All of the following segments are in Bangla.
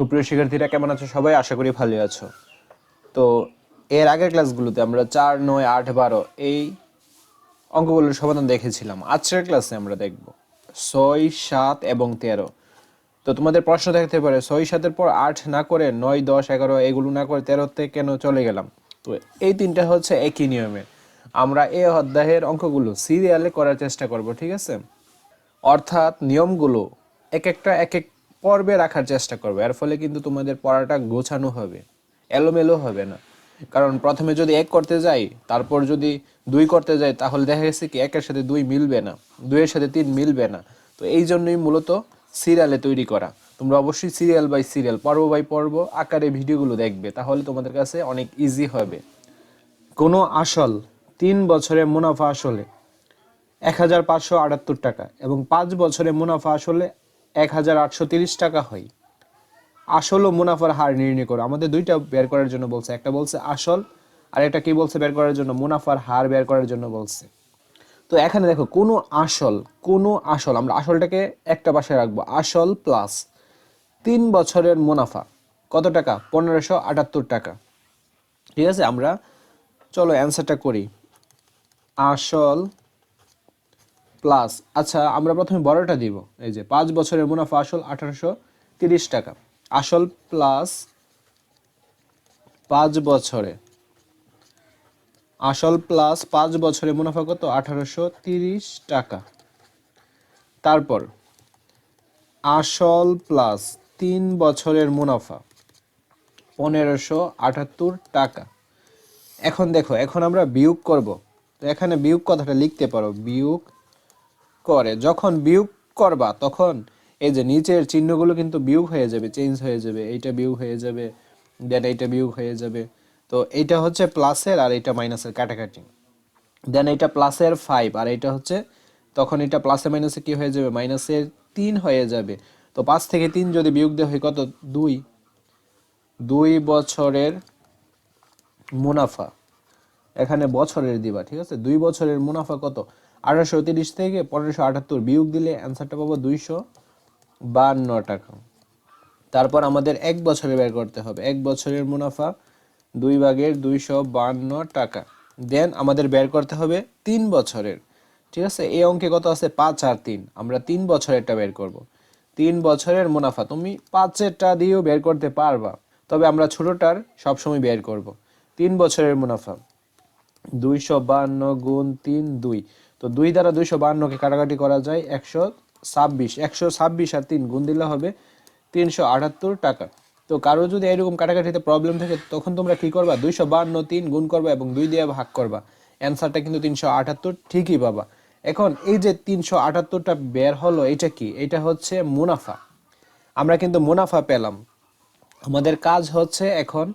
সুপ্রিয় শিক্ষার্থীরা, কেমন আছো সবাই? আশা করি ভালো আছো। তো এর আগের ক্লাসগুলোতে আমরা চার, নয়, আট, বারো এই অঙ্কগুলোর সমাধান দেখেছিলাম। আজকের ক্লাসে আমরা দেখব ছয়, সাত এবং তেরো। তো তোমাদের প্রশ্ন দেখতে পারে, ছয়, সাতের পর আট না করে নয়, দশ, এগারো এগুলো না করে তেরোতে কেন চলে গেলাম? তো এই তিনটা হচ্ছে একই নিয়মে। আমরা এই অধ্যায়ের অঙ্কগুলো সিরিয়ালে করার চেষ্টা করব, ঠিক আছে? অর্থাৎ নিয়মগুলো এক একটা এক এক পর্বে রাখার চেষ্টা করবে। এর ফলে কিন্তু তোমাদের পড়াটা গোছানো হবে, এলোমেলো হবে না। কারণ প্রথমে যদি এক করতে যাই, তারপর যদি দুই করতে যাই, তাহলে দেখা গেছে কি, একের সাথে দুই মিলবে না, দুইয়ের সাথে তিন মিলবে না। তো এই জন্যই মূলত সিরিয়ালে তৈরি করা। তোমরা অবশ্যই সিরিয়াল বাই সিরিয়াল, পর্ব বাই পর্ব আকারে ভিডিওগুলো দেখবে, তাহলে তোমাদের কাছে অনেক ইজি হবে। কোনো আসল তিন বছরে মুনাফা আসলে এক হাজার পাঁচশো আটাত্তর টাকা এবং পাঁচ বছরে মুনাফা আসলে এক হাজার আটশো তিরিশ টাকা হয়। আসল ও মুনাফার হার নির্ণয় করো। আমাদের দুইটা বের করার জন্য বলছে। একটা বলছে আসল, আর একটা কি বলছে বের করার জন্য? মুনাফার হার বের করার জন্য বলছে। তো এখানে দেখো, কোনো আসল কোনো আসল, আমরা আসলটাকে একটা পাশে রাখব। আসল প্লাস তিন বছরের মুনাফা। কত টাকা? পনেরোশো আটাত্তর টাকা। ঠিক আছে? আমরা, চলো অ্যান্সারটা করি। আসল প্লাস আচ্ছা আমরা প্রথমে বড়টা দিব। এই যে, পাঁচ বছরের মুনাফা আসল আঠারোশো তিরিশ টাকা। আসল প্লাস পাঁচ বছরে। আসল প্লাস পাঁচ বছরে মুনাফা কত? আঠারোশো তিরিশ টাকা। তারপর, আসল প্লাস তিন বছরের মুনাফা পনেরোশো আটাত্তর টাকা। এখন দেখো, এখন আমরা বিয়োগ করব। তো এখানে বিয়োগ কথাটা লিখতে পারো। বিয়োগ করে, যখন বিয়োগ করবা, তখন এই যে নিচের চিহ্নগুলো কিন্তু বিয়োগ হয়ে যাবে চেঞ্জ হয়ে যাবে, এইটা বিয়োগ হয়ে যাবে দেন এইটা বিয়োগ হয়ে যাবে। তো এইটা হচ্ছে প্লাসের আর এইটা মাইনাসের কাটাকাটি। দেন এইটা প্লাসের ফাইভ আর এইটা হচ্ছে, তখন এটা প্লাসে মাইনাসে কি হয়ে যাবে? মাইনাসের তিন হয়ে যাবে। তো পাঁচ থেকে তিন যদি বিয়োগ দেওয়া হয় কত? দুই। দুই বছরের মুনাফা। এখানে বছরের দিবা, ঠিক আছে? দুই বছরের মুনাফা কত? আঠারোশো তিরিশ থেকে পনেরোশো আটাত্তর বিয়োগ দিলে অ্যান্সারটা পাবো দুইশো বান্ন টাকা। তারপর আমাদের এক বছরে বের করতে হবে। এক বছরের মুনাফা দুই ভাগের দুইশো বান্ন টাকা। দেন আমাদের বের করতে হবে তিন বছরের। ঠিক আছে? এই অঙ্কে কত আছে? পাঁচ আর তিন। আমরা তিন বছরেরটা বের করব। তিন বছরের মুনাফা। তুমি পাঁচেরটা দিয়েও বের করতে পারবা। তবে আমরা ছোটটার সবসময় বের করব। তিন বছরের মুনাফা। দুইশো বান্ন গুণ তিন, দুই। তো দুই দ্বারা দুইশো বান্নকে কাটাকাটি করা যায়, একশো ছাব্বিশ। একশো ছাব্বিশ আর তিন গুণ দিলে হবে তিনশো আটাত্তর টাকা। তো কারও যদি এরকম কাটাকাটিতে প্রবলেম থাকে, তখন তোমরা কি করবা? দুইশো বান্ন তিন গুণ করবা এবং দুই দিয়ে ভাগ করবা। অ্যান্সারটা কিন্তু তিনশো আটাত্তর ঠিকই পাবা। এখন এই যে তিনশো আটাত্তরটা বের হলো, এটা কি? এটা হচ্ছে মুনাফা। আমরা কিন্তু মুনাফা পেলাম। আমাদের কাজ হচ্ছে এখন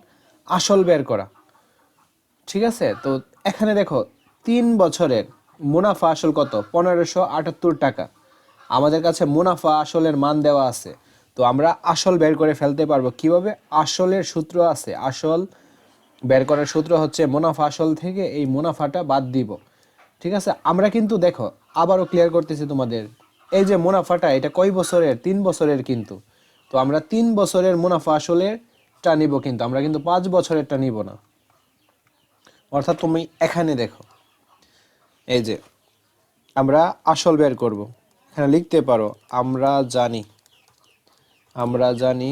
আসল বের করা। ঠিক আছে? তো এখানে দেখো, তিন বছরের মুনাফা আসল কত? পনেরোশো আটাত্তর টাকা। আমাদের কাছে মুনাফা আসলের মান দেওয়া আছে। তো আমরা আসল বের করে ফেলতে পারব। কীভাবে? আসলের সূত্র আছে। আসল বের করার সূত্র হচ্ছে মুনাফা আসল থেকে এই মুনাফাটা বাদ দিব। ঠিক আছে? আমরা কিন্তু দেখো, আবারও ক্লিয়ার করতেছি তোমাদের। এই যে মুনাফাটা, এটা কয় বছরের? তিন বছরের কিন্তু। তো আমরা তিন বছরের মুনাফা আসলেরটা নিব কিন্তু। আমরা কিন্তু পাঁচ বছরেরটা নিব না। অর্থাৎ তুমি এখানে দেখো। এই যে, আমরা আসল বের করব। এখানে লিখতে পারো, আমরা জানি। আমরা জানি,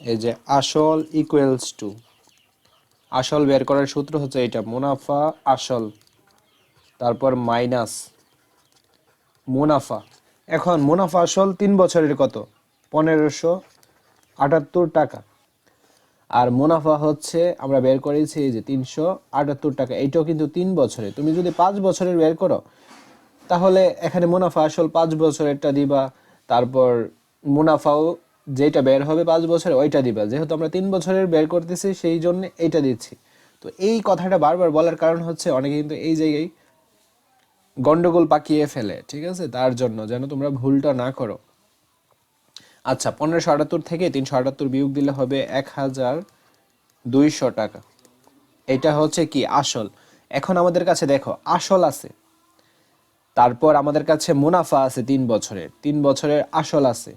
এই যে আসল ইকুয়ালস টু আসল বের করার সূত্র হচ্ছে এটা, মুনাফা, আসল। তারপর মাইনাস মুনাফা। এখন মুনাফা আসল তিন বছরের কত? পনেরোশো আটাত্তর টাকা। আর মুনাফা হচ্ছে, আমরা বের করেছি যে তিনশো আটাত্তর টাকা। এইটাও কিন্তু তিন বছরে। তুমি যদি পাঁচ বছরের বের করো, তাহলে এখানে মুনাফা আসল পাঁচ বছরেরটা দিবা, তারপর মুনাফাও যেটা বের হবে পাঁচ বছরে ওইটা দিবা। যেহেতু আমরা তিন বছরের বের করতেছি, সেই জন্য এইটা দিচ্ছি। তো এই কথাটা বারবার বলার কারণ হচ্ছে, অনেকে কিন্তু এই জায়গায় গন্ডগোল পাকিয়ে ফেলে, ঠিক আছে? তার জন্য যেন তোমরা ভুলটা না করো। আচ্ছা পনেরোশো আটাত্তর থেকে তিনশো আটাত্তর বিয়োগ দিলে হবে এক হাজার দুইশো টাকা। এটা হচ্ছে কি? আসল। এখন আমাদের কাছে দেখো, আসল আছে। তারপর আমাদের কাছে মুনাফা আছে তিন বছরের। তিন বছরের আসল আছে।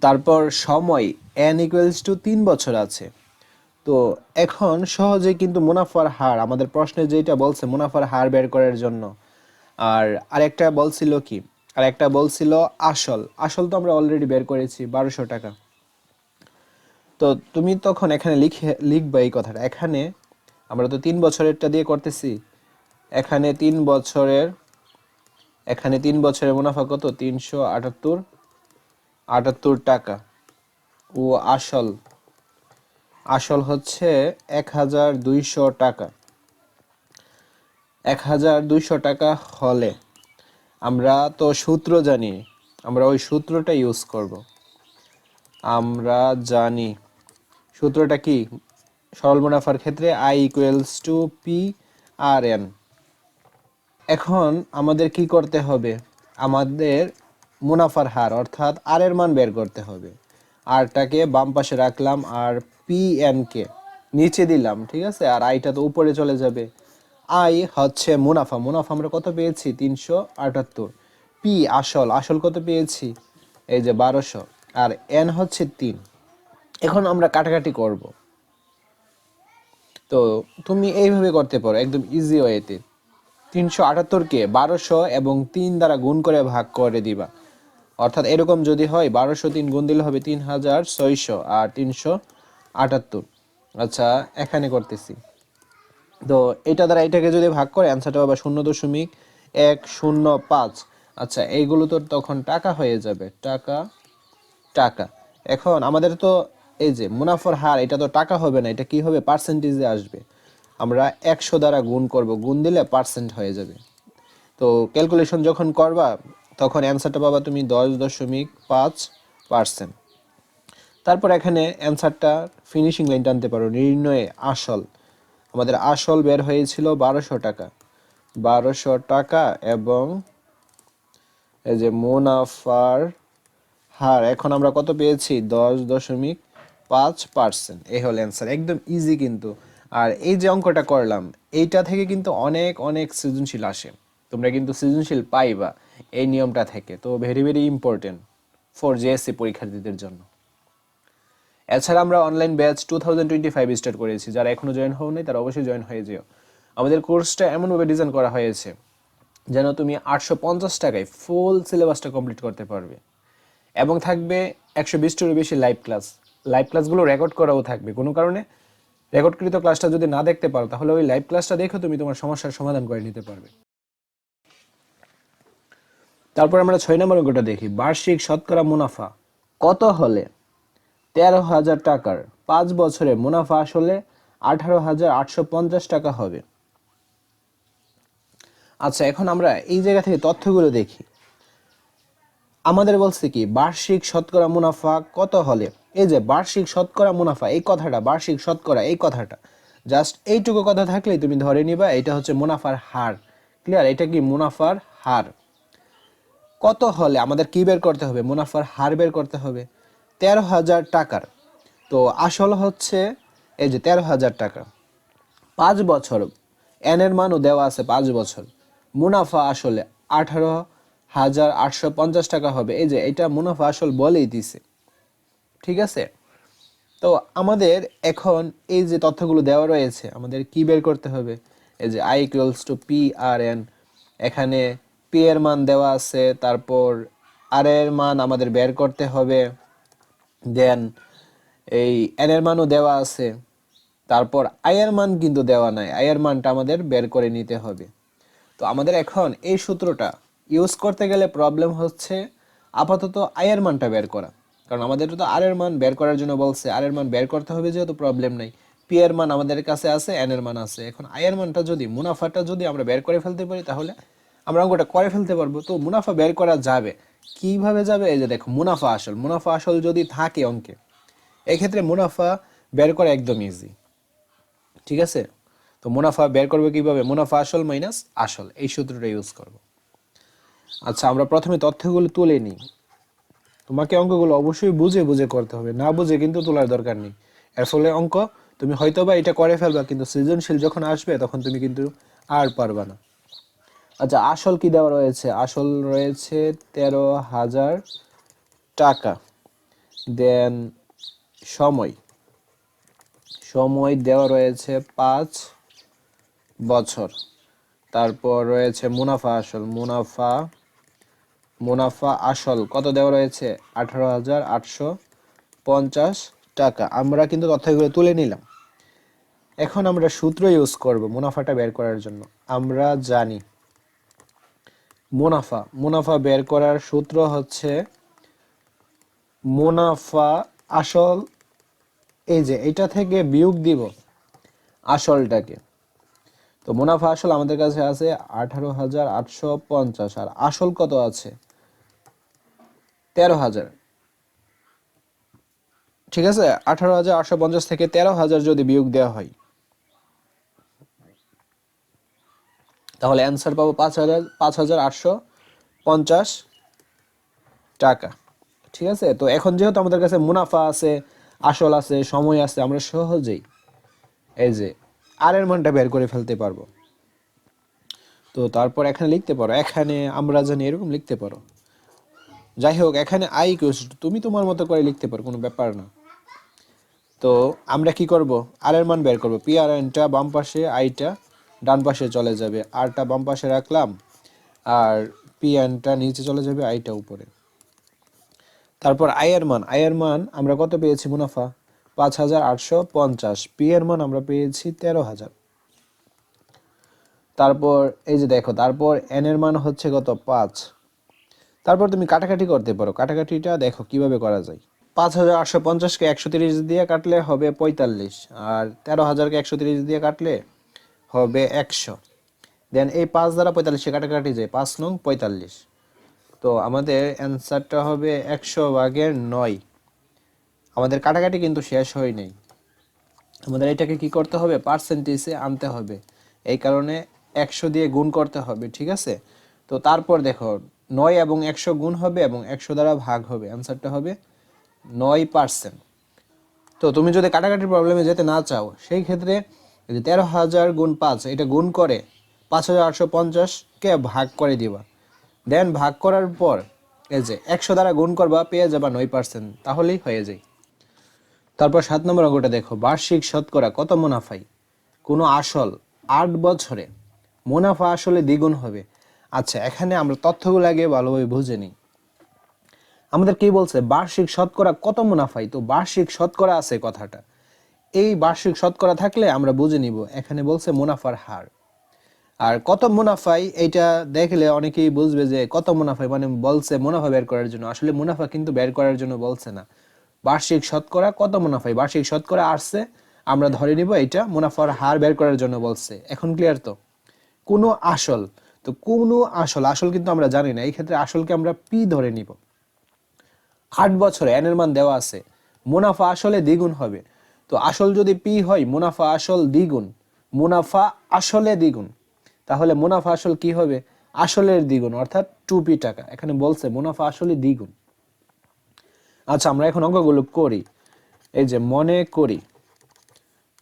তারপর সময় এন ইকুয়ালস টু তিন বছর আছে। তো এখন সহজে কিন্তু মুনাফার হার, আমাদের প্রশ্নে যেটা বলছে, মুনাফার হার বের করার জন্য। আর আরেকটা বলছিল কি? আর একটা বলছিল আসল। আসল তো আমরা অলরেডি বের করেছি, বারোশো টাকা। তো তুমি তখন এখানে লিখে, লিখবে এই কথাটা। এখানে আমরা তো তিন বছরেরটা দিয়ে করতেছি। এখানে তিন বছরের, এখানে তিন বছরের মুনাফা কত? তিনশো আটাত্তর আটাত্তর টাকা। ও আসল। আসল হচ্ছে এক হাজার দুইশো টাকা। এক হাজার দুইশো টাকা হলে। আমরা তো সূত্র জানি, আমরা ওই সূত্রটা ইউজ করব। আমরা জানি, সূত্রটা কি? সরল মুনাফার ক্ষেত্রে I equals to P R N এখন আমাদের কি করতে হবে? আমাদের মুনাফার হার, অর্থাৎ আর এর মান বের করতে হবে। আরটাকে বাম পাশে রাখলাম, আর পি এন কে নিচে দিলাম, ঠিক আছে? আর আইটা তো উপরে চলে যাবে। আই হচ্ছে মুনাফা মুনাফা আমরা কত পেয়েছি? তিনশো আটাত্তর। পি, আসল আসল কত পেয়েছি? এই যে বারোশো। আর এন হচ্ছে তিন। এখন আমরা কাটাকাটি করব। তো তুমি এইভাবে করতে পারো, একদম ইজি ওয়েতে তিনশো আটাত্তরকে বারোশো এবং তিন দ্বারা গুণ করে ভাগ করে দিবা। অর্থাৎ এরকম যদি হয়, বারোশো তিন গুণ দিলে হবে তিন হাজার ছয়শো আর তিনশো আটাত্তর। আচ্ছা এখানে করতেছি। তো এটা দ্বারা এটাকে যদি ভাগ করে অ্যান্সারটা হবে শূন্য দশমিক এক শূন্য পাঁচ। আচ্ছা এইগুলো তো তখন টাকা হয়ে যাবে। টাকা টাকা। এখন আমাদের তো এই যে মুনাফার হার, এটা তো টাকা হবে না, এটা কি হবে? পার্সেন্টেজে আসবে। আমরা একশো দ্বারা গুণ করব, গুণ দিলে পার্সেন্ট হয়ে যাবে। তো ক্যালকুলেশন যখন করবা, তখন অ্যান্সারটা পাবা তুমি দশ দশমিক পাঁচ পার্সেন্ট তারপর এখানে অ্যান্সারটা ফিনিশিং লাইন টানতে পারো, নির্ণয়ে আসল। আমাদের আসল বের হয়েছিল বারোশো টাকা। বারোশো টাকা এবং এই যে মুনাফার হার, এখন আমরা কত পেয়েছি? দশ দশমিক পাঁচ পার্সেন্ট। এই হল অ্যান্সার একদম ইজি কিন্তু। আর এই যে অঙ্কটা করলাম, এইটা থেকে কিন্তু অনেক অনেক সৃজনশীল আসে। তোমরা কিন্তু সৃজনশীল পাইবা এই নিয়মটা থেকে। তো very very important for JSC পরীক্ষার্থীদের জন্য। এছাড়া আমরা online batch two thousand twenty five start করেছি। যারা এখনও জয়েন হও নাই তারা অবশ্যই জয়েন হয়ে যেও। আমাদের কোর্সটা এমনভাবে ডিজাইন করা হয়েছে, যেন তুমি আটশো পঞ্চাশ টাকায় ফুল সিলেবাসটা কমপ্লিট করতে পারবে। এবং থাকবে একশো বিশটিরও বেশি লাইভ ক্লাস লাইভ ক্লাসগুলো রেকর্ড করাও থাকবে। কোনো কারণে রেকর্ডকৃত ক্লাসটা যদি না দেখতে পারো, তাহলে ওই লাইভ ক্লাসটা দেখে তুমি তোমার সমস্যার সমাধান করে নিতে পারবে। তারপর আমরা ছয় নম্বর অঙ্কটা দেখি। বার্ষিক শতকরা মুনাফা কত হলে? তেরো হাজার টাকার পাঁচ বছরে মুনাফা আসলে আঠারো হাজার আটশো পঞ্চাশ টাকা হবে। আচ্ছা এখন আমরা এই জায়গা থেকে তথ্যগুলো দেখি। আমাদের বলছে কি, বার্ষিক শতকরা মুনাফা কত হলে? এই যে বার্ষিক শতকরা মুনাফা, এই কথাটা, বার্ষিক শতকরা, এই কথাটা। জাস্ট এইটুকু কথা থাকলেই তুমি ধরে নিবা, এটা হচ্ছে মুনাফার হার। ক্লিয়ার? এটা কি মুনাফার হার? কত হলে আমাদের কি বের করতে হবে? মুনাফার হার বের করতে হবে। তেরো হাজার টাকার। তো আসল হচ্ছে এই যে তেরো হাজার টাকা। পাঁচ বছর এনের মানও দেওয়া আছে পাঁচ বছর। মুনাফা আসলে আঠারো হাজার আটশো পঞ্চাশ টাকা হবে। এই যে এটা মুনাফা আসল বলেই দিছে। ঠিক আছে? তো আমাদের এখন এই যে তথ্যগুলো দেওয়া রয়েছে, আমাদের কি বের করতে হবে? এই যে I equals to P R N এখানে পি এর মান দেওয়া আছে, তারপর আর এর মান আমাদের বের করতে হবে। দেন এই এন এর মানও দেওয়া আছে। তারপর আয়ের মান কিন্তু দেওয়া নাই। আয়ের মানটা আমাদের বের করে নিতে হবে। তো আমাদের এখন এই সূত্রটা ইউজ করতে গেলে প্রবলেম হচ্ছে আপাতত আয়ের মানটা বের করা। কারণ আমাদের তো আর এর মান বের করার জন্য বলছে আর এর মান বের করতে হবে যেহেতু প্রবলেম নাই। পি এর মান আমাদের কাছে আছে এন এর মান আছে। এখন আয়ের মানটা যদি, মুনাফাটা যদি আমরা বের করে ফেলতে পারি, তাহলে আমরা অঙ্কটা করে ফেলতে পারব। তো মুনাফা বের করা যাবে। কীভাবে যাবে? এই যে দেখো, মুনাফা আসল। মুনাফা আসল যদি থাকে অঙ্কে, এক্ষেত্রে মুনাফা বের করা একদম ইজি ঠিক আছে? তো মুনাফা বের করবে কীভাবে? মুনাফা আসল মাইনাস আসল। এই সূত্রটা ইউজ করব। আচ্ছা আমরা প্রথমে তথ্যগুলো তুলে নিই। তোমাকে অঙ্কগুলো অবশ্যই বুঝে বুঝে করতে হবে। না বুঝে কিন্তু তোলার দরকার নেই। এর ফলে অঙ্ক, তুমি হয়তোবা এটা করে ফেলবা, কিন্তু সৃজনশীল যখন আসবে, তখন তুমি কিন্তু আর পারবা না। আচ্ছা আসল কি দেওয়া রয়েছে? আসল রয়েছে তেরো হাজার টাকা। দেন সময়। সময় দেওয়া রয়েছে পাঁচ বছর। তারপর রয়েছে মুনাফা আসল। মুনাফা মুনাফা আসল। কত দেওয়া রয়েছে? আঠারো হাজার আটশো পঞ্চাশ টাকা। আমরা কিন্তু তথ্যগুলো তুলে নিলাম। এখন আমরা সূত্র ইউজ করব মুনাফাটা বের করার জন্য। আমরা জানি মুনাফা। মুনাফা বের করার সূত্র হচ্ছে মুনাফা আসল, এই যে এটা থেকে বিয়োগ দিব আসলটাকে। তো মুনাফা আসল আমাদের কাছে আছে আঠারো হাজার আটশো পঞ্চাশ। আর আসল কত আছে? তেরো হাজার। ঠিক আছে? আঠারো হাজার আটশো পঞ্চাশ থেকে তেরো হাজার যদি বিয়োগ দেওয়া হয়। তাহলে অ্যান্সার পাবো পাঁচ হাজার পাঁচ হাজার আটশো পঞ্চাশ টাকা। ঠিক আছে? তো এখন যেহেতু আমাদের কাছে মুনাফা আছে, আসল আছে, সময় আছে, আমরা সহজেই এই যে আর এর মানটা বের করে ফেলতে পারব। তো তারপর এখানে লিখতে পারো, এখানে আমরা জানি এরকম লিখতে পারো। যাই হোক, এখানে আই ইকুয়ালস তুমি তোমার মতো করে লিখতে পারো, কোনো ব্যাপার না। তো আমরা কি করব? আর এর মান বের করব পি আর এনটা বাম পাশে আইটা ডান পাশে চলে যাবে, আরটা বাম পাশে রাখলাম, আর পি এনটা নিচে চলে যাবে, আইটা উপরে। তারপর আয়ের মান আয়ের মান আমরা কত পেয়েছি মুনাফা? পাঁচ হাজার আটশো পঞ্চাশ। পি এর মান আমরা পেয়েছি তেরো হাজার। তারপর, এই যে দেখো, তারপর এন এর মান হচ্ছে কত? পাঁচ। তারপর তুমি কাটাকাটি করতে পারো। কাটাকাটিটা দেখো কীভাবে করা যায়। পাঁচ হাজার আটশো পঞ্চাশকে একশো তিরিশ দিয়ে কাটলে হবে পঁয়তাল্লিশ। আর তেরো হাজারকে একশো তিরিশ দিয়ে কাটলে হবে একশো। দেন এই পাঁচ দ্বারা পঁয়তাল্লিশে কাটাকাটি যায় পাঁচ নং পঁয়তাল্লিশ। তো আমাদের অ্যান্সারটা হবে একশো ভাগের নয়। আমাদের কাটাকাটি কিন্তু শেষ হয় নাই। আমাদের এটাকে কি করতে হবে? পার্সেন্টেজে আনতে হবে। এই কারণে একশো দিয়ে গুণ করতে হবে, ঠিক আছে? তো তারপর দেখো, নয় এবং একশো গুণ হবে এবং একশো দ্বারা ভাগ হবে। অ্যান্সারটা হবে নয় পার্সেন্ট তো তুমি যদি কাটাকাটির প্রবলেমে যেতে না চাও, সেই ক্ষেত্রে তেরো হাজার গুণ পাঁচ, এটা গুণ করে পাঁচ হাজার আটশো পঞ্চাশকে ভাগ করে দিবা। দেন ভাগ করার পর এই যে একশো দ্বারা গুণ করবা, পেয়ে যাবা নয় পার্সেন্ট তাহলেই হয়ে যায়। তারপর সাত নম্বর অঙ্কটা দেখো, বার্ষিক শতকরা কত মুনাফাই? কোনো আসল আট বছরে মুনাফা আসলে দ্বিগুণ হবে। আচ্ছা এখানে আমরা তথ্যগুলো আগে ভালোভাবে বুঝে নিই। আমাদের কি বলছে? বার্ষিক শতকরা কত মুনাফাই? তো বার্ষিক শতকরা আছে কথাটা। এই বার্ষিক শতকরা থাকলে আমরা বুঝে নিব, এখানে বলছে মুনাফার হার। আর কত মুনাফাই এইটা দেখলে অনেকেই বুঝবে যে কত মুনাফাই মানে বলছে মুনাফা বের করার জন্য। আসলে মুনাফা কিন্তু বের করার জন্য বলছে না। বার্ষিক শতকরা কত মুনাফাই বার্ষিক শতকরা আসছে, আমরা ধরে নিব এটা মুনাফার হার বের করার জন্য বলছে। এখন ক্লিয়ার তো? কোনো আসল, তো কোনো আসল আসল কিন্তু আমরা জানি না। এই ক্ষেত্রে আসলকে আমরা পি ধরে নিব। আট বছরে এর মান দেওয়া আছে। মুনাফা আসলে দ্বিগুণ হবে। তো আসল যদি পি হয়, মুনাফা আসল দ্বিগুণ। মুনাফা আসলে দ্বিগুণ। তাহলে মুনাফা আসল কি হবে? আসলের দ্বিগুণ, অর্থাৎ টু পি টাকা। এখানে বলছে মুনাফা আসলে দ্বিগুণ। আচ্ছা আমরা এখন অঙ্কগুলো করি। এই যে মনে করি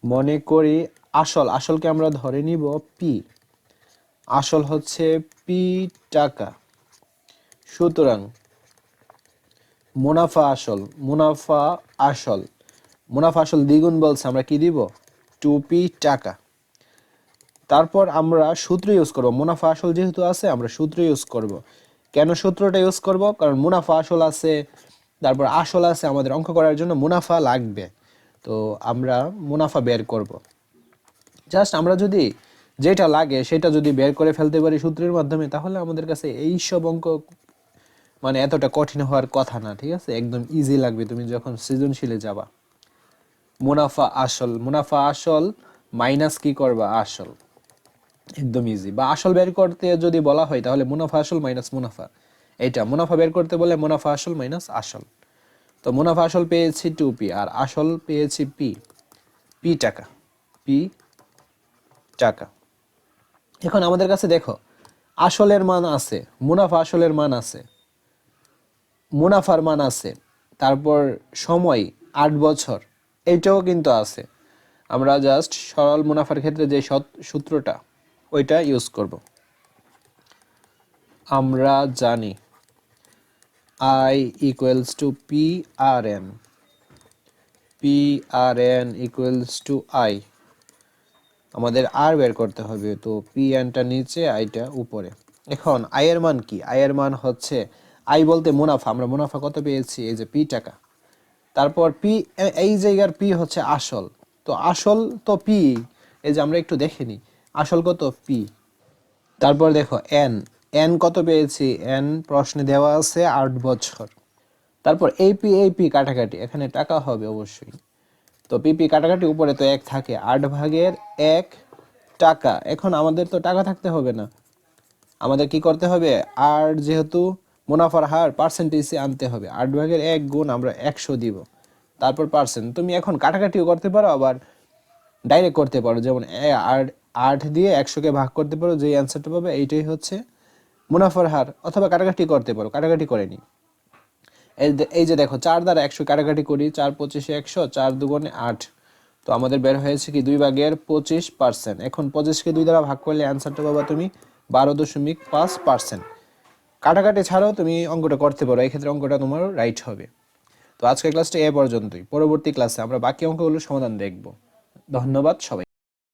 মনে করি আসল, আসলকে আমরা ধরে নিব পি আসল হচ্ছে পি টাকা। সুতরাং মুনাফা আসল মুনাফা আসল। মুনাফা আসল দ্বিগুণ বলছে, আমরা কি দিব? টু পি টাকা। তারপর আমরা সূত্র ইউজ করব। মুনাফা আসল যেহেতু আছে, আমরা সূত্র ইউজ করব। কেন সূত্রটা ইউজ করব? কারণ মুনাফা আসল আছে, তারপর আসল আছে আমাদের অঙ্ক করার জন্য মুনাফা লাগবে। তো আমরা মুনাফা বের করব। জাস্ট আমরা যদি যেটা লাগে, সেটা যদি বের করে ফেলতে পারি সূত্রের মাধ্যমে, তাহলে আমাদের কাছে এই সব অঙ্ক মানে এতটা কঠিন হওয়ার কথা না, ঠিক আছে? একদম ইজি লাগবে তুমি যখন সৃজনশীলে যাবা। মুনাফা আসল মুনাফা আসল মাইনাস কি করবা? আসল। একদম ইজি বা আসল বের করতে যদি বলা হয়, তাহলে মুনাফা আসল মাইনাস মুনাফা। এটা মুনাফা বের করতে বলে মুনাফা আসল মাইনাস আসল। তো মুনাফা আসল পেয়েছি টু পি আর আসল পেয়েছি পি পি টাকা। পি টাকা। এখন আমাদের কাছে দেখো, আসলের মান আছে, মুনাফা আসলের মান আছে। মুনাফার মান আছে। তারপর সময়, আট বছর। এইটাও কিন্তু আছে। আমরা জাস্ট সরল মুনাফার ক্ষেত্রে যে সূত্রটা, ওইটা ইউজ করব। আমরা জানি I equals to P R N P R N equals to I আমাদের আর বের করতে হবে তো পি এনটা নিচে আইটা উপরে। এখন আয়ের মান কি? আয়ের মান হচ্ছে আই বলতে মুনাফা। আমরা মুনাফা কত পেয়েছি? এই যে পি টাকা। তারপর পি এই জায়গার পি হচ্ছে আসল। তো আসল তো পি এই যে আমরা একটু দেখে নিই। আসল কত? পি তারপর দেখো এন এন কত পেয়েছি? এন প্রশ্নে দেওয়া আছে আট বছর। তারপর এই পি এই পি কাটাকাটি, এখানে টাকা হবে অবশ্যই। তো পিপি কাটাকাটি, উপরে তো এক থাকে। আট ভাগের এক টাকা। এখন আমাদের তো টাকা থাকতে হবে না। আমাদের কি করতে হবে? আর যেহেতু মুনাফার হার পার্সেন্টেজে আনতে হবে। আট ভাগের এক গুণ আমরা একশো দিব। তারপর পার্সেন্ট তুমি এখন কাটাকাটিও করতে পারো, আবার ডাইরেক্ট করতে পারো। যেমন আট আট দিয়ে একশোকে ভাগ করতে পারো যে অ্যান্সারটা পাবে এইটাই হচ্ছে মুনাফার হার। অথবা কাটাকাটি করতে পারো, কাটাকাটি করে নি এই এই যে দেখো, চার দ্বারা একশো কাটাকাটি করি, চার পঁচিশে একশো, চার দুগুণে আট। তো আমাদের বের হয়েছে কি, দুই ভাগের পঁচিশ পার্সেন্ট এখন পঁচিশকে দুই দ্বারা ভাগ করলে অ্যান্সারটা পাবা তুমি বারো দশমিক পাঁচ পার্সেন্ট কাটাকাটি ছাড়াও তুমি অঙ্কটা করতে পারো, এক্ষেত্রে ক্ষেত্রে অঙ্কটা তোমার রাইট হবে। তো আজকের ক্লাসটা এ পর্যন্তই। পরবর্তী ক্লাসে আমরা বাকি অঙ্কগুলো সমাধান দেখব। ধন্যবাদ সবাই